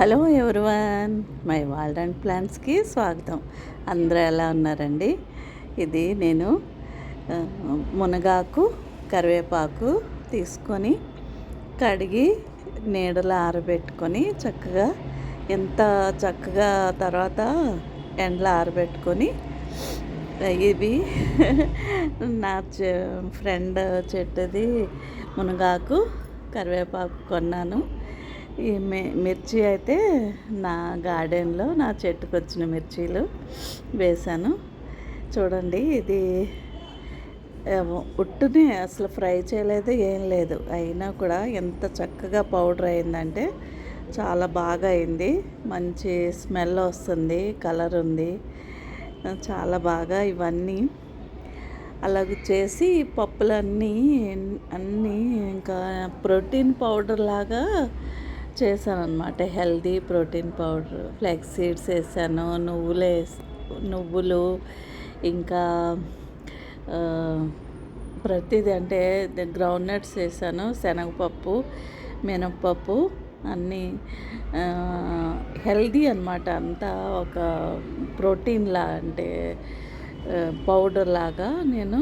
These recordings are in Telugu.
Hello everyone my world and ప్లాన్స్కి స్వాగతం. అందరూ ఎలా ఉన్నారండి? ఇది నేను మునగాకు కరివేపాకు తీసుకొని కడిగి నీడలో ఆరబెట్టుకొని చక్కగా ఎంత చక్కగా తర్వాత ఎండలో ఆరబెట్టుకొని ఇవి నా చె ఫ్రెండ్ చెట్టుది మునగాకు కరివేపాకు కొన్నాను. ఈ మి మిర్చి అయితే నా గార్డెన్లో నా చెట్టుకు వచ్చిన మిర్చీలు వేశాను. చూడండి ఇది ఉట్టుని అసలు ఫ్రై చేయలేదు ఏం లేదు. అయినా కూడా ఎంత చక్కగా పౌడర్ అయిందంటే చాలా బాగా అయింది. మంచి స్మెల్ వస్తుంది కలర్ ఉంది. చాలా బాగా ఇవన్నీ అలాగ చేసి పప్పులన్నీ అన్నీ ఇంకా ప్రోటీన్ పౌడర్ లాగా చేశాను అనమాట healthy protein powder flax seeds వేసాను నువ్వులు వేస్ నువ్వులు ఇంకా ఆ, ప్రతిదీ అంటే గ్రౌండ్ నట్స్ వేసాను శనగపప్పు మినప్పప్పు అన్నీ హెల్దీ అనమాట అంతా ఒక ప్రోటీన్లా అంటే పౌడర్ లాగా నేను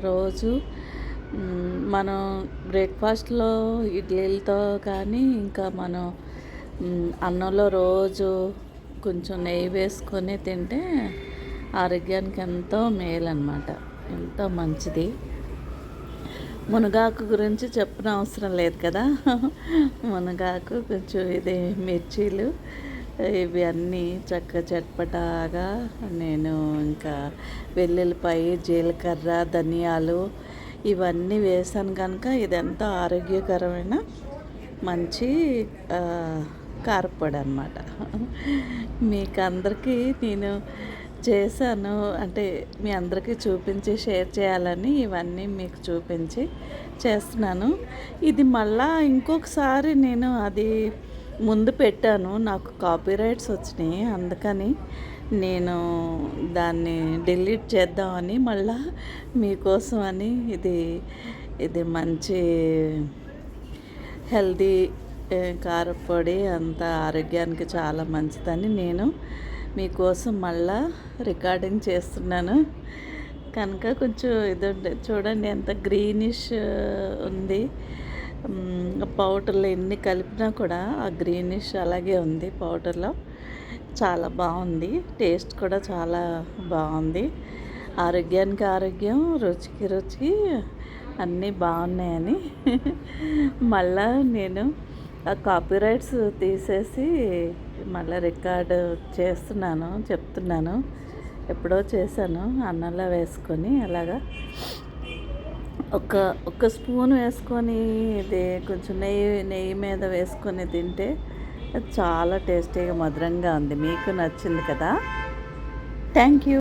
రోజు మనం బ్రేక్ఫాస్ట్లో ఇడ్లీలతో కానీ ఇంకా మనం అన్నంలో రోజు కొంచెం నెయ్యి వేసుకొని తింటే ఆరోగ్యానికి ఎంతో మేలు అనమాట ఎంతో మంచిది. మునగాకు గురించి చెప్పిన అవసరం లేదు కదా. మునగాకు కొంచెం ఇది మిర్చీలు ఇవి అన్నీ చక్క చట్పటాగా నేను ఇంకా వెల్లుల్లిపాయ జీలకర్ర ధనియాలు ఇవన్నీ వేసాను కనుక ఇది ఎంతో ఆరోగ్యకరమైన మంచి కారపొడి అనమాట మీకు అందరికీ నేను చేశాను. అంటే మీ అందరికీ చూపించి షేర్ చేయాలని ఇవన్నీ మీకు చూపించి చేస్తున్నాను. ఇది మళ్ళా ఇంకొకసారి నేను అది ముందు పెట్టాను. నాకు కాపీరైట్స్ వచ్చినాయి. అందుకని నేను దాన్ని డిలీట్ చేద్దామని మళ్ళా మీకోసం అని ఇది ఇది మంచి హెల్దీ కారపొడి అంత ఆరోగ్యానికి చాలా మంచిదని నేను మీకోసం మళ్ళా రికార్డింగ్ చేస్తున్నాను. కనుక కొంచెం ఇది చూడండి ఎంత గ్రీనిష్ ఉంది. పౌడర్లో ఎన్ని కలిపినా కూడా ఆ గ్రీనిష్ అలాగే ఉంది పౌడర్లో. చాలా బాగుంది. టేస్ట్ కూడా చాలా బాగుంది. ఆరోగ్యానికి ఆరోగ్యం రుచికి రుచి అన్నీ బాగున్నాయని. మళ్ళా నేను ఆ కాపీరైట్స్ తీసేసి మళ్ళీ రికార్డు చేస్తున్నాను చెప్తున్నాను. ఎప్పుడో చేశాను అన్నంలో వేసుకొని అలాగా. ఒక ఒక స్పూన్ వేసుకొని ఇది కొంచెం నెయ్యి నెయ్యి మీద వేసుకొని తింటే చాలా టేస్టీగా మధురంగా ఉంది. మీకు నచ్చింది కదా? Thank you